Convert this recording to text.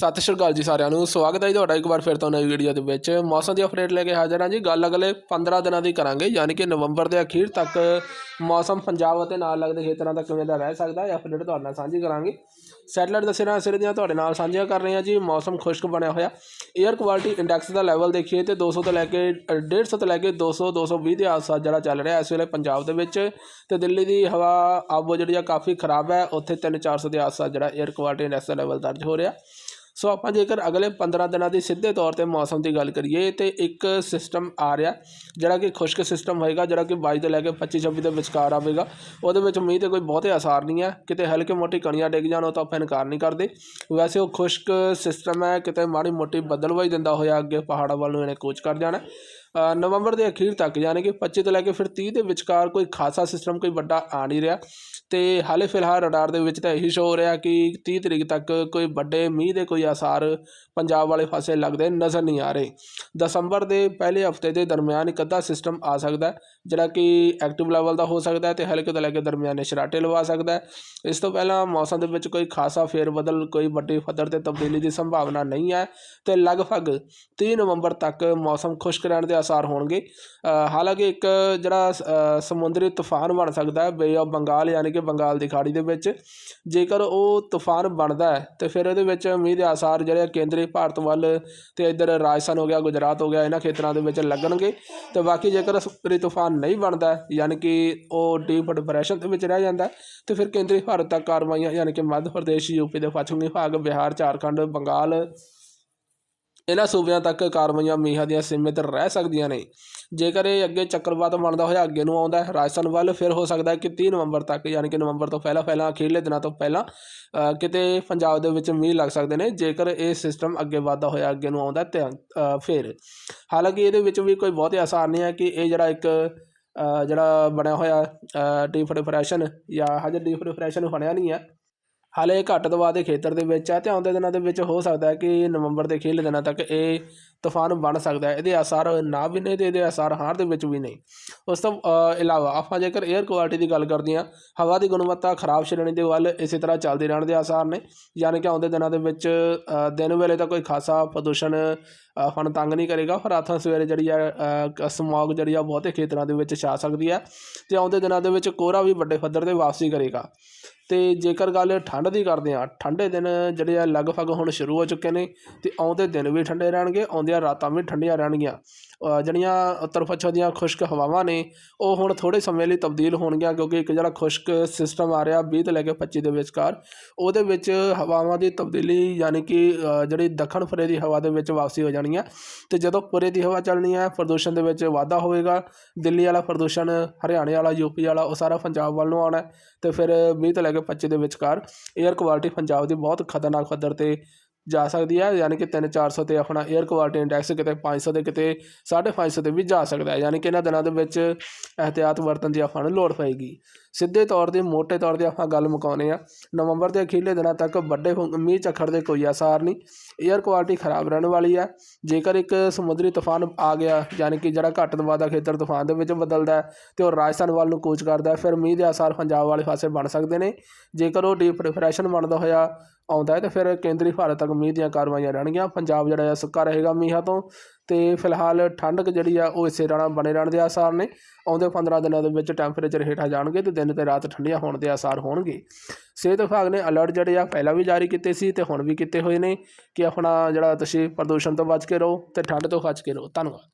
ਸਤਿ ਸ਼੍ਰੀ ਅਕਾਲ ਜੀ ਸਾਰਿਆਂ ਨੂੰ ਸਵਾਗਤ ਹੈ ਜੀ ਤੁਹਾਡਾ ਇੱਕ ਵਾਰ ਫਿਰ ਤੋਂ ਨਵੀਂ ਵੀਡੀਓ ਦੇ ਵਿੱਚ। ਮੌਸਮ ਦੀ ਅਪਡੇਟ ਲੈ ਕੇ ਹਾਜ਼ਰ ਹਾਂ ਜੀ। ਗੱਲ ਅਗਲੇ 15 ਦਿਨਾਂ ਦੀ ਕਰਾਂਗੇ ਯਾਨੀ ਕਿ ਨਵੰਬਰ ਦੇ ਅਖੀਰ ਤੱਕ ਮੌਸਮ ਪੰਜਾਬ ਅਤੇ ਨਾਲ ਲੱਗਦੇ ਖੇਤਰਾਂ ਦਾ ਕਿਵੇਂ ਦਾ ਰਹਿ ਸਕਦਾ ਹੈ ਅਪਡੇਟ ਤੁਹਾਡੇ ਨਾਲ ਸਾਂਝੀ ਕਰਾਂਗੇ। ਸੈਟਲਾਈਟ ਦੱਸਣਾ ਸਿਰ ਦੀਆਂ ਤੁਹਾਡੇ ਨਾਲ ਸਾਂਝੀਆਂ ਕਰ ਰਹੇ ਹਾਂ ਜੀ। ਮੌਸਮ ਖੁਸ਼ਕ ਬਣਿਆ ਹੋਇਆ। 에ਅਰ ਕੁਆਲਿਟੀ ਇੰਡੈਕਸ ਦਾ ਲੈਵਲ ਦੇਖੀਏ ਤੇ 200 ਤੋਂ ਲੈ ਕੇ ਅ, 150 ਤੋਂ ਲੈ ਕੇ 200 220 ਦੇ ਆਸ-ਪਾਸ ਜਿਹੜਾ ਚੱਲ ਰਿਹਾ ਇਸ ਵੇਲੇ ਪੰਜਾਬ ਦੇ ਵਿੱਚ। ਤੇ ਦਿੱਲੀ ਦੀ ਹਵਾ ਆਬੋ ਜਿਹੜੀ ਆ ਕਾਫੀ ਖਰਾਬ ਹੈ। ਉੱਥੇ 3-400 ਦੇ ਆਸ-ਪਾਸ ਜਿਹੜਾ 에ਅਰ ਕੁਆਲਿਟੀ ਇੰਡੈਕਸ ਦਾ ਲੈਵਲ ਦਰਜ ਹੋ ਰਿਹਾ। ਸੋ ਆਪਾਂ ਜੇਕਰ ਅਗਲੇ 15 ਦਿਨਾਂ ਦੀ ਸਿੱਧੇ ਤੌਰ ਤੇ ਮੌਸਮ ਦੀ ਗੱਲ ਕਰੀਏ, ਤੇ ਇੱਕ ਸਿਸਟਮ ਆ ਰਿਹਾ, ਜਿਹੜਾ ਕਿ ਖੁਸ਼ਕ ਸਿਸਟਮ ਹੋਏਗਾ, ਜਿਹੜਾ ਕਿ 22 ਤੋਂ ਲੈ ਕੇ 25 26 ਦੇ ਵਿਚਕਾਰ ਆਵੇਗਾ। ਉਹਦੇ ਵਿੱਚ ਮੀਂਹ ਤੇ ਕੋਈ ਬਹੁਤੇ ਅਸਾਰ ਨਹੀਂ ਹੈ। ਕਿਤੇ ਹਲਕੇ ਮੋਟੀ ਕਣੀਆਂ ਡਿੱਗ ਜਾਣ, ਉਹ ਤਾਂ ਆਪਾਂ ਇਨਕਾਰ ਨਹੀਂ ਕਰਦੇ। ਵੈਸੇ ਉਹ ਖੁਸ਼ਕ ਸਿਸਟਮ ਹੈ, ਕਿਤੇ ਮਾੜੀ ਮੋਟੀ ਬੱਦਲਵਾਈ ਦਿੰਦਾ ਹੋਇਆ, ਅੱਗੇ ਪਹਾੜਾਂ ਵੱਲ ਨੂੰ ਇਹਨੇ ਕੂਚ ਕਰ ਜਾਣਾ। ਨਵੰਬਰ ਦੇ ਅਖੀਰ ਤੱਕ, ਯਾਨੀ ਕਿ 25 ਤੋਂ ਲੈ ਕੇ ਫਿਰ 30 ਦੇ ਵਿਚਕਾਰ ਕੋਈ ਖਾਸਾ ਸਿਸਟਮ ਕੋਈ ਵੱਡਾ ਆ ਨਹੀਂ ਰਿਹਾ। ਤੇ ਹਾਲੇ ਫਿਲਹਾਲ ਰਡਾਰ ਦੇ ਵਿੱਚ ਤਾਂ ਇਹੀ ਸ਼ੋ ਹੋ ਰਿਹਾ ਕਿ 30 ਤਰੀਕ ਤੱਕ ਕੋਈ ਵੱਡੇ ਮੀਂਹ ਦੇ ਕੋਈ ਆਸਾਰ ਪੰਜਾਬ ਵਾਲੇ ਪਾਸੇ ਲੱਗਦੇ ਨਜ਼ਰ ਨਹੀਂ ਆ ਰਹੇ। ਦਸੰਬਰ ਦੇ ਪਹਿਲੇ ਹਫ਼ਤੇ ਦੇ ਦਰਮਿਆਨ ਇੱਕ ਅੱਧਾ ਸਿਸਟਮ ਆ ਸਕਦਾ ਜਿਹੜਾ ਕਿ ਐਕਟਿਵ ਲੈਵਲ ਦਾ ਹੋ ਸਕਦਾ ਹੈ ਤੇ ਹਲਕੇ ਤੋਂ ਲੈ ਕੇ ਦਰਮਿਆਨੇ ਸ਼ਰਾਟੇ ਲਵਾ ਸਕਦਾ ਹੈ। ਇਸ ਤੋਂ ਪਹਿਲਾਂ ਮੌਸਮ ਦੇ ਵਿੱਚ ਕੋਈ ਖਾਸਾ ਫੇਰ ਬਦਲ ਕੋਈ ਵੱਡੀ ਪੱਧਰ ਤੇ ਤਬਦੀਲੀ ਦੀ ਸੰਭਾਵਨਾ ਨਹੀਂ ਹੈ ਤੇ ਲਗਭਗ 30 ਨਵੰਬਰ ਤੱਕ ਮੌਸਮ ਖੁਸ਼ਕ ਰਹਿਣ ਦੇ ਆਸਾਰ ਹੋਣਗੇ। ਹਾਲਾਂਕਿ ਇੱਕ ਜਿਹੜਾ ਸਮੁੰਦਰੀ ਤੂਫਾਨ ਬਣ ਸਕਦਾ ਹੈ ਬੇ ਆਫ ਬੰਗਾਲ ਯਾਨੀ ਕਿ ਬੰਗਾਲ ਦੀ ਖਾੜੀ ਦੇ ਵਿੱਚ। ਜੇਕਰ ਉਹ ਤੂਫਾਨ ਬਣਦਾ ਹੈ, ਤੇ ਫਿਰ ਉਹਦੇ ਵਿੱਚ ਮੀਂਹ ਦੇ ਆਸਾਰ ਜਿਹੜੇ ਆ ਕੇਂਦਰੀ ਭਾਰਤ ਵੱਲ ਤੇ ਇੱਧਰ ਰਾਜਸਥਾਨ ਹੋ ਗਿਆ, ਗੁਜਰਾਤ ਹੋ ਗਿਆ, ਇਹਨਾਂ ਖੇਤਰਾਂ ਦੇ ਵਿੱਚ ਲੱਗਣਗੇ। ਤੇ ਬਾਕੀ ਜੇਕਰ ਸਮੁੰਦਰੀ ਤੂਫਾਨ ਨਹੀਂ ਬਣਦਾ, ਯਾਨੀ ਕਿ ਉਹ ਡੀਪ ਡਿਪਰੈਸ਼ਨ ਦੇ ਵਿੱਚ ਰਹਿ ਜਾਂਦਾ ਤੇ ਫਿਰ ਕੇਂਦਰੀ ਭਾਰਤ ਤੱਕ ਕਾਰਵਾਈਆਂ, ਯਾਨੀ ਕਿ ਮੱਧ ਪ੍ਰਦੇਸ਼ ਯੂਪੀ ਦੇ ਪੱਛਮੀ ਭਾਗ, ਬਿਹਾਰ, ਝਾਰਖੰਡ, ਬੰਗਾਲ ਇਹਨਾਂ ਸੂਬਿਆਂ ਤੱਕ ਕਾਰਵਾਈਆਂ ਮੀਂਹਾਂ ਦੀਆਂ ਸੀਮਿਤ ਰਹਿ ਸਕਦੀਆਂ ਨੇ। ਜੇਕਰ ਇਹ ਅੱਗੇ ਚੱਕਰਵਾਤ ਬਣਦਾ ਹੋਇਆ ਅੱਗੇ ਨੂੰ ਆਉਂਦਾ ਹੈ, ਰਾਜਸਥਾਨ ਵੱਲ ਫਿਰ ਹੋ ਸਕਦਾ ਹੈ ਕਿ 30 ਨਵੰਬਰ ਤੱਕ ਯਾਨੀ ਕਿ ਨਵੰਬਰ ਤੋਂ ਪਹਿਲਾਂ ਪਹਿਲਾਂ ਅਖੀਰਲੇ ਦਿਨਾਂ ਤੋਂ ਪਹਿਲਾਂ ਕਿਤੇ ਪੰਜਾਬ ਦੇ ਵਿੱਚ ਮੀਂਹ ਲੱਗ ਸਕਦੇ ਨੇ, ਜੇਕਰ ਇਹ ਸਿਸਟਮ ਅੱਗੇ ਵਧਦਾ ਹੋਇਆ ਅੱਗੇ ਨੂੰ ਆਉਂਦਾ ਤੇ ਫਿਰ। ਹਾਲਾਂਕਿ ਇਹਦੇ ਵਿੱਚ ਵੀ ਕੋਈ ਬਹੁਤੇ ਆਸਾਨ ਨਹੀਂ ਹੈ ਕਿ ਇਹ ਜਿਹੜਾ ਇੱਕ ਜਿਹੜਾ ਬਣਿਆ ਹੋਇਆ ਡੀਪ ਡਿਫਰੈਸ਼ਨ ਜਾਂ ਹਜੇ ਡੀਪ ਡਿਫਰੈਸ਼ਨ ਬਣਿਆ ਨਹੀਂ ਹੈ। ਹਾਲੇ ਇਹ ਘੱਟ ਦਬਾਅ ਦੇ ਖੇਤਰ ਦੇ ਵਿੱਚ ਹੈ ਤੇ ਆਉਂਦੇ ਦਿਨਾਂ ਦੇ ਵਿੱਚ ਹੋ ਸਕਦਾ ਹੈ ਕਿ ਨਵੰਬਰ ਦੇ ਖੇਲ ਦਿਨਾਂ ਤੱਕ ਇਹ ਤੂਫਾਨ ਬਣ ਸਕਦਾ ਹੈ। ਇਹਦੇ ਆਸਾਰ ਨਾ ਵੀ ਨਹੀਂ ਤੇ ਇਹਦੇ ਆਸਾਰ ਹਾਰ ਦੇ ਵਿੱਚ ਵੀ ਨਹੀਂ ਉਸ ਤੋਂ ਇਲਾਵਾ, ਆਪਾਂ ਜੇਕਰ 에ਅਰ ਕੁਆਲਿਟੀ ਦੀ ਗੱਲ ਕਰਦੇ ਹਾਂ, ਹਵਾ ਦੀ ਗੁਣਵੱਤਾ ਖਰਾਬ ਸ਼੍ਰੇਣੀ ਦੇ ਵੱਲ ਇਸੇ ਤਰ੍ਹਾਂ ਚੱਲਦੇ ਰਹਿਣ ਦੇ ਆਸਾਰ ਨੇ। ਯਾਨੀ ਕਿ ਆਉਂਦੇ ਦਿਨਾਂ ਦੇ ਵਿੱਚ ਦਿਨ ਵੇਲੇ ਤਾਂ ਕੋਈ ਖਾਸਾ ਪ੍ਰਦੂਸ਼ਣ ਫਨ ਤੰਗ ਨਹੀਂ ਕਰੇਗਾ, ਪਰ ਰਾਤਾਂ ਸਵੇਰੇ ਜਿਹੜੀ ਆ ਸਮੌਗ ਜਿਹੜੀ ਆ ਬਹੁਤੇ ਖੇਤਰਾਂ ਦੇ ਵਿੱਚ ਛਾ ਸਕਦੀ ਹੈ ਤੇ ਆਉਂਦੇ ਦਿਨਾਂ ਦੇ ਵਿੱਚ ਕੋਹਰਾ ਵੀ ਵੱਡੇ ਪੱਧਰ ਤੇ ਵਾਪਸੀ ਕਰੇਗਾ। ਅਤੇ ਜੇਕਰ ਗੱਲ ਠੰਡ ਦੀ ਕਰਦੇ ਹਾਂ, ਠੰਡੇ ਦਿਨ ਜਿਹੜੇ ਆ ਲਗਭਗ ਹੁਣ ਸ਼ੁਰੂ ਹੋ ਚੁੱਕੇ ਨੇ ਅਤੇ ਆਉਂਦੇ ਦਿਨ ਵੀ ਠੰਡੇ ਰਹਿਣਗੇ, ਆਉਂਦੀਆਂ ਰਾਤਾਂ ਵੀ ਠੰਡੀਆਂ ਰਹਿਣਗੀਆਂ। ਜਿਹੜੀਆਂ ਉੱਤਰ ਪੱਛਮ ਦੀਆਂ ਖੁਸ਼ਕ ਹਵਾਵਾਂ ਨੇ, ਉਹ ਹੁਣ ਥੋੜੇ ਸਮੇਂ ਲਈ ਤਬਦੀਲ ਹੋਣਗੀਆਂ ਕਿਉਂਕਿ ਇੱਕ ਜਿਹੜਾ ਖੁਸ਼ਕ ਸਿਸਟਮ ਆ ਰਿਹਾ 20 ਤੋਂ ਲੈ ਕੇ 25 ਦੇ ਵਿਚਕਾਰ, ਉਹਦੇ ਵਿੱਚ ਹਵਾਵਾਂ ਦੀ ਤਬਦੀਲੀ ਯਾਨੀ ਕਿ ਜਿਹੜੀ ਦੱਖਣ ਫਰੇ ਦੀ ਹਵਾ ਦੇ ਵਿੱਚ ਵਾਪਸੀ ਹੋ ਜਾਣੀ ਹੈ ਤੇ ਜਦੋਂ ਪੁਰੇ ਦੀ ਹਵਾ ਚੱਲਣੀ ਹੈ, ਪ੍ਰਦੂਸ਼ਣ ਦੇ ਵਿੱਚ ਵਾਧਾ ਹੋਵੇਗਾ, ਦਿੱਲੀ ਵਾਲਾ ਪ੍ਰਦੂਸ਼ਣ, ਹਰਿਆਣੇ ਵਾਲਾ ਯੂਪੀ ਵਾਲਾ, ਉਹ ਸਾਰਾ ਪੰਜਾਬ ਵੱਲ ਨੂੰ ਆਉਣਾ ਹੈ ਤੇ ਫਿਰ 20 ਤੋਂ ਲੈ ਕੇ 25 ਦੇ ਵਿਚਕਾਰ 에ਅਰ ਕੁਆਲਿਟੀ ਪੰਜਾਬ ਦੀ ਬਹੁਤ ਖਤਰਨਾਕ ਪੱਧਰ ਤੇ ਜਾ ਸਕਦੀ ਹੈ, ਯਾਨੀ ਕਿ 3-400 ਤੇ ਆਪਣਾ 에ਅਰ ਕੁਆਲਿਟੀ ਇੰਡੈਕਸ ਕਿਤੇ 500 ਤੇ ਕਿਤੇ 550 ਤੇ ਵੀ ਜਾ ਸਕਦਾ ਹੈ, ਯਾਨੀ ਕਿ ਇਹਨਾਂ ਦਿਨਾਂ ਦੇ ਵਿੱਚ ਇਹਤਿਆਤ ਵਰਤਣ ਦੀ ਆਪਾਂ ਨੂੰ ਲੋੜ ਪਏਗੀ। ਸਿੱਧੇ ਤੌਰ ਤੇ ਮੋٹے ਤੌਰ ਤੇ ਆਪਾਂ ਗੱਲ ਮੁਕਾਉਂਦੇ ਆ ਨਵੰਬਰ ਦੇ ਅਖੀਲੇ ਦਿਨਾਂ ਤੱਕ ਵੱਡੇ ਮੀਂਹ ਚੱਖੜ ਦੇ ਕੋਈ ਆਸਾਰ ਨਹੀਂ। 에ਅਰ ਕੁਆਲਿਟੀ ਖਰਾਬ ਰਹਿਣ ਵਾਲੀ ਆ ਜੇਕਰ ਇੱਕ ਸਮੁੰਦਰੀ ਤੂਫਾਨ ਆ ਗਿਆ, ਯਾਨੀ ਕਿ ਜਿਹੜਾ ਘੱਟ ਦਬਾਅ ਦਾ ਖੇਤਰ ਤੂਫਾਨ ਦੇ ਵਿੱਚ ਬਦਲਦਾ ਤੇ ਉਹ ਰਾਜਸਥਾਨ ਵੱਲ ਨੂੰ ਕੂਚ ਕਰਦਾ ਫਿਰ ਮੀਂਹ ਦੇ ਆਸਾਰ ਪੰਜਾਬ ਵਾਲੇ ਪਾਸੇ ਬਣ ਸਕਦੇ ਨੇ। ਜੇਕਰ ਉਹ ਡੀਪ ਡਿਪਰੈਸ਼ਨ ਬਣਦਾ ਹੋਇਆ ਆਉਂਦਾ ਹੈ, ਤਾਂ ਫਿਰ ਕੇਂਦਰੀ ਭਾਰਤ ਤੱਕ ਮੀਂਹ ਦੀਆਂ ਕਾਰਵਾਈਆਂ ਰਹਿਣਗੀਆਂ। ਪੰਜਾਬ ਜਿਹੜਾ ਹੈ ਸੁੱਕਾ ਰਹੇਗਾ ਮੀਂਹਾਂ ਤੋਂ। ਤੇ ਫਿਲਹਾਲ ਠੰਡਕ ਜਿਹੜੀ ਆ ਉਹ ਇਸੇ ਤਰ੍ਹਾਂ ਬਣੇ ਰਹਿਣ ਦੇ ਆਸਾਰ ਨੇ। ਆਉਂਦੇ 15 ਦਿਨਾਂ ਦੇ ਵਿੱਚ ਟੈਂਪਰੇਚਰ ਹੇਠਾਂ ਜਾਣਗੇ ਤੇ ਦਿਨ ਤੇ ਰਾਤ ਠੰਡੀਆਂ ਹੋਣ ਦੇ ਆਸਾਰ ਹੋਣਗੇ। ਸਿਹਤ ਵਿਭਾਗ ਨੇ ਅਲਰਟ ਜਿਹੜੇ ਆ ਪਹਿਲਾਂ ਵੀ ਜਾਰੀ ਕੀਤੇ ਸੀ ਤੇ ਹੁਣ ਵੀ ਕੀਤੇ ਹੋਏ ਨੇ ਕਿ ਆਪਣਾ ਜਿਹੜਾ ਤੁਸੀਂ ਪ੍ਰਦੂਸ਼ਣ ਤੋਂ ਬਚ ਕੇ ਰਹੋ ਤੇ ਠੰਡ ਤੋਂ ਬਚ ਕੇ ਰਹੋ। ਧੰਨਵਾਦ।